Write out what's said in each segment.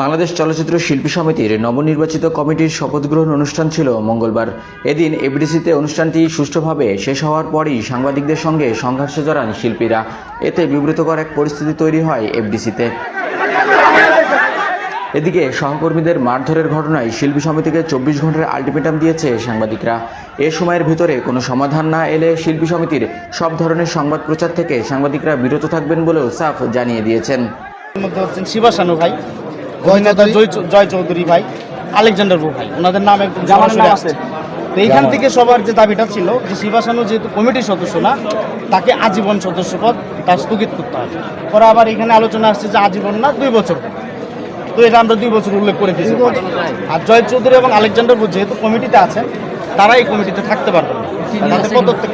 বাংলাদেশ চলচ্চিত্র শিল্পী সমিতির নবনির্বাচিত কমিটির শপথ গ্রহণ অনুষ্ঠান ছিল মঙ্গলবার। এদিন এবিডিসিতে অনুষ্ঠানটি সুষ্ঠুভাবে শেষ হওয়ার পরই সাংবাদিকদের সঙ্গে সংঘর্ষে জড়ান শিল্পীরা। এতে বিব্রতকর এক পরিস্থিতি তৈরি হয় এফডিসিতে এদিকে সহকর্মীদের মারধরের ঘটনায় শিল্পী সমিতিকে চব্বিশ ঘণ্টার আলটিমেটাম দিয়েছে সাংবাদিকরা। এ সময়ের ভিতরে কোনো সমাধান না এলে শিল্পী সমিতির সব ধরনের সংবাদ প্রচার থেকে সাংবাদিকরা বিরত থাকবেন বলেও সাফ জানিয়ে দিয়েছেন। হচ্ছেন শিবাসানু ভাই। অভিনেতা জয় চৌধুরী ভাই আলেকজান্ডার বউ ভাই ওনাদের নাম একদম সরাসরি আসছে তো এইখান থেকে সবার যে দাবিটা ছিল যে শিবাসানু যেহেতু কমিটির সদস্য না তাকে আজীবন সদস্যপদ তার স্থগিত করতে হবে। পরে আবার এখানে আলোচনা আসছে যে আজীবন না দুই বছর তো এটা আমরা দুই বছর উল্লেখ করে দিয়েছি। আর জয় চৌধুরী এবং আলেকজান্ডার বউ যেহেতু কমিটিতে আছেন তারা এই কমিটিতে থাকতে পারবেন না। তাদের পদত্যাগ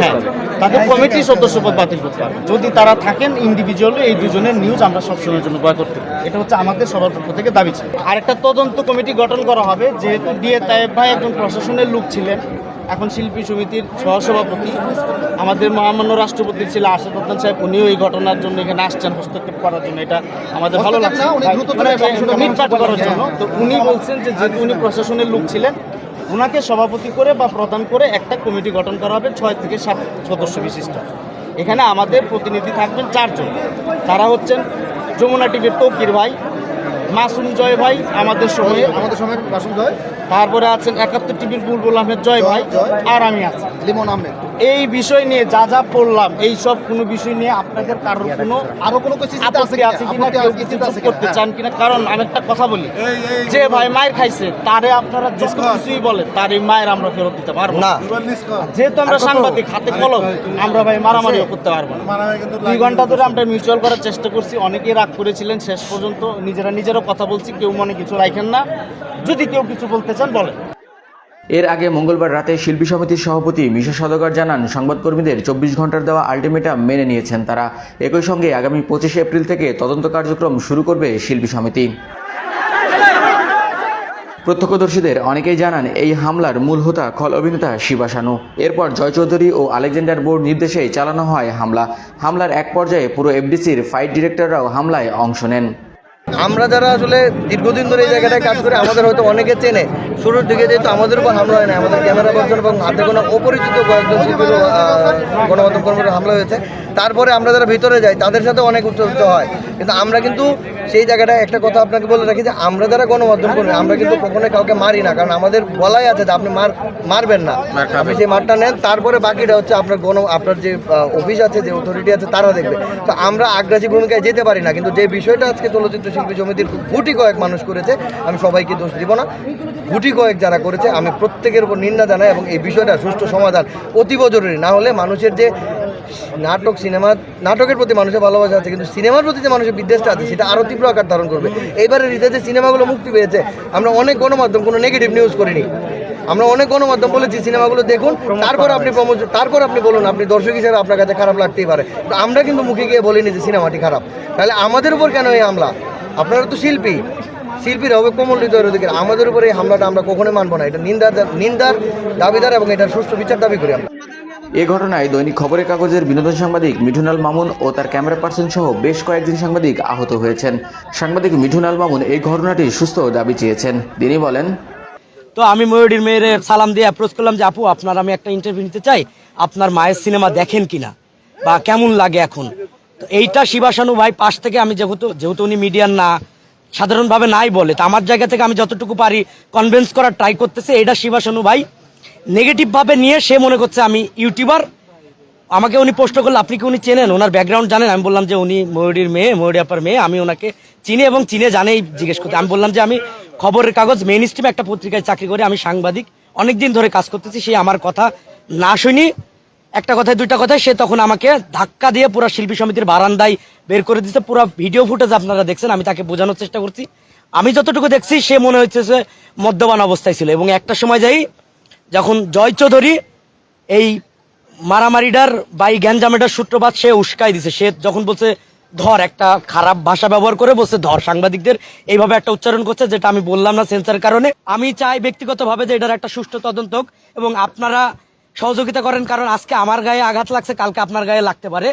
হ্যাঁ তাদের কমিটি সদস্যপদ বাতিল করতে হবে যদি তারা থাকেন ইন্ডিভিজুয়ালি এই দুজনের নিউজ আমরা সবসময়ের জন্য বয় করতে এটা হচ্ছে আমাদের সবার পক্ষ থেকে দাবি ছিল। আর একটা তদন্ত কমিটি গঠন করা হবে যেহেতু ডিএ তায়েব ভাই একজন প্রশাসনের লোক ছিলেন। এখন শিল্পী সমিতির সহসভাপতি। আমাদের মহামান্য রাষ্ট্রপতি ছিল আশা উদ্দান সাহেব উনিও এই ঘটনার জন্য এখানে আসছেন হস্তক্ষেপ করার জন্য। এটা আমাদের ভালো লাগছে। করার জন্য। তো উনি বলছেন যে যেহেতু উনি প্রশাসনের লোক ছিলেন ওনাকে সভাপতি করে বা প্রধান করে একটা কমিটি গঠন করা হবে ছয় থেকে সাত সদস্য বিশিষ্ট। এখানে আমাদের প্রতিনিধি থাকবেন চারজন। তারা হচ্ছেন যমুনা টিভির তৌকির ভাই মাসুম জয় ভাই আমাদের সময়ে। আমাদের সময় বাসন জয়। তারপরে আছেন একাত্তর টিভির বুলবুল আহমেদ জয় ভাই আর আমি আছি। লিমন আহমেদ। এই বিষয় নিয়ে যা যা পড়লাম এই সব কোনো বিষয় নিয়ে আপনাদের কারোর কোনো আরও কোনো কিছু আপত্তি আছে কিনা কেউ কিছু চিন্তা চুপ আছে করতে চান কিনা? কারণ আমি একটা কথা বলি যে ভাই মায়ের খাইছে তারে আপনারা যে কোনো কিছুই বলে তার এই মায়ের আমরা ফেরত দিতে পারব। না। যেহেতু আমরা সাংবাদিক হাতে কলম আমরা ভাই মারামারিও করতে পারব না। দুই ঘণ্টা ধরে আমরা মিউচুয়াল করার চেষ্টা করছি অনেকেই রাগ করেছিলেন শেষ পর্যন্ত নিজেরা নিজেরও কথা বলছি, কেউ মনে কিছু রাখেন না। যদি কেউ কিছু বলতে চান, বলেন। এর আগে মঙ্গলবার রাতে শিল্পী সমিতির সভাপতি মিশা সদগর জানান, সংবাদকর্মীদের চব্বিশ ঘণ্টার দেওয়া আলটিমেটাম মেনে নিয়েছেন তারা। একই সঙ্গে আগামী পঁচিশে এপ্রিল থেকে তদন্ত কার্যক্রম শুরু করবে শিল্পী সমিতি। প্রত্যক্ষদর্শীদের অনেকেই জানান, এই হামলার মূল হোতা খল অভিনেতা শিবাসানু এরপর জয় চৌধুরী ও আলেকজান্ডার বোর্ড নির্দেশেই চালানো হয় হামলা। হামলার এক পর্যায়ে পুরো এফডিসির ফাইট ডিরেক্টররাও হামলায় অংশ নেন। আমরা যারা আসলে দীর্ঘদিন ধরে এই জায়গাটায় কাজ করে আমাদের হয়তো অনেকে চেনে। শুরুর দিকে যেহেতু আমাদের উপর হামলা হয় না আমাদের ক্যামেরা পার্সন এবং হাতে কোনো অপরিচিত কয়েকজন শিল্পীর গণমাধ্যম কর্মীর হামলা হয়েছে তারপরে আমরা যারা ভিতরে যাই তাদের সাথে অনেক উচ্চ হয়। কিন্তু আমরা কিন্তু সেই জায়গাটায় একটা কথা আপনাকে বলে রাখি যে আমরা যারা গণমাধ্যম কর্মী আমরা কিন্তু কখনোই কাউকে মারি না কারণ আমাদের বলাই আছে যে আপনি মার মারবেন না। আপনি সেই মারটা নেন তারপরে বাকিটা হচ্ছে আপনার গণ আপনার যে অফিস আছে যে অথরিটি আছে তারা দেখবে। তো আমরা আগ্রাসী ভূমিকায় যেতে পারি না কিন্তু যে বিষয়টা আজকে চলচ্চিত্র শিল্পী সমিতির গুটি কয়েক মানুষ করেছে, আমি সবাইকে দোষ দিব না। গুটি কয়েক যারা করেছে, আমি প্রত্যেকের উপর নিন্দা জানাই এবং এই বিষয়টা সুষ্ঠু সমাধান অতীব জরুরি। না হলে মানুষের যে নাটক, সিনেমা, নাটকের প্রতি মানুষের ভালোবাসা আছে, কিন্তু সিনেমার প্রতি যে মানুষের বিদ্বেষটা আছে, সেটা আরও তীব্র আকার ধারণ করবে। এইবারে যে সিনেমাগুলো মুক্তি পেয়েছে, আমরা অনেক গণমাধ্যম, কোনো নেগেটিভ নিউজ করিনি। আমরা অনেক গণমাধ্যম বলেছি, সিনেমাগুলো দেখুন, তারপর আপনি তারপর আপনি বলুন, আপনি দর্শক হিসেবে আপনার কাছে খারাপ লাগতেই পারে। আমরা কিন্তু মুখে গিয়ে বলিনি যে সিনেমাটি খারাপ। তাহলে আমাদের উপর কেন এই হামলা? আপনারা তো শিল্পী। শিল্পীরা হবে কোমল হৃদয়ের অধিকার আমাদের উপর এই হামলাটা আমরা কখনোই মানবো না। এটা নিন্দার নিন্দার দাবিদার এবং এটার সুষ্ঠু বিচার দাবি করি আমরা। এ ঘটনায় দৈনিক খবরের কাগজের বিনোদন সাংবাদিক মিঠুনাল মামুন ও তার ক্যামেরা পার্সন সহ বেশ কয়েকজন সাংবাদিক আহত হয়েছেন। সাংবাদিক মিঠুনাল মামুন এই ঘটনাটি সুস্থ দাবি চেয়েছেন। তিনি বলেন তো আমি ময়ূরীর মেয়ের সালাম দিয়ে অ্যাপ্রোচ করলাম যে আপু আপনার আমি একটা ইন্টারভিউ নিতে চাই। আপনার মায়ের সিনেমা দেখেন কিনা? বা কেমন লাগে এখন? তো এইটা শিবাসানু ভাই পাশ থেকে আমি যেহেতু যেহেতু উনি মিডিয়ার না, সাধারণভাবে নাই বলে, তো আমার জায়গা থেকে আমি যতটুকু পারি কনভিন্স করার ট্রাই করতেছে এটা শিবাসানু ভাই। নেগেটিভভাবে নিয়ে সে মনে করছে আমি ইউটিউবার আমাকে উনি প্রশ্ন করলে, আপনি কি উনি চেনেন? ওনার ব্যাকগ্রাউন্ড জানেন? আমি বললাম যে উনি ময়ূরীর মেয়ে, ময়ূরী আপার মেয়ে, আমি ওনাকে চিনি এবং চিনে জানেই জিজ্ঞেস করতে। আমি বললাম যে আমি খবরের কাগজ মেন স্ট্রিমে একটা পত্রিকায় চাকরি করি, আমি সাংবাদিক। অনেকদিন ধরে কাজ করতেছি, সে আমার কথা না শুনি একটা কথায়, দুইটা কথায় সে তখন আমাকে ধাক্কা দিয়ে পুরো শিল্পী সমিতির বারান্দায় বের করে দিতে পুরো ভিডিও ফুটেজ আপনারা দেখছেন, আমি তাকে বোঝানোর চেষ্টা করছি। আমি যতটুকু দেখছি, সে মনে হচ্ছে যে মদ্যপান অবস্থায় ছিল। এবং একটা সময় যাই, যখন জয় চৌধুরী এই মারামারিটার বা এই সূত্রপাত সে উস্কাই দিছে। সে যখন বলছে, ধর, একটা খারাপ ভাষা ব্যবহার করে বলছে, ধর, সাংবাদিকদের এইভাবে একটা উচ্চারণ করছে, যেটা আমি বললাম না সেন্সার কারণে। আমি চাই ব্যক্তিগতভাবে যে এটার একটা সুষ্ঠু তদন্ত হোক এবং আপনারা সহযোগিতা করেন কারণ আজকে আমার গায়ে আঘাত লাগছে কালকে আপনার গায়ে লাগতে পারে।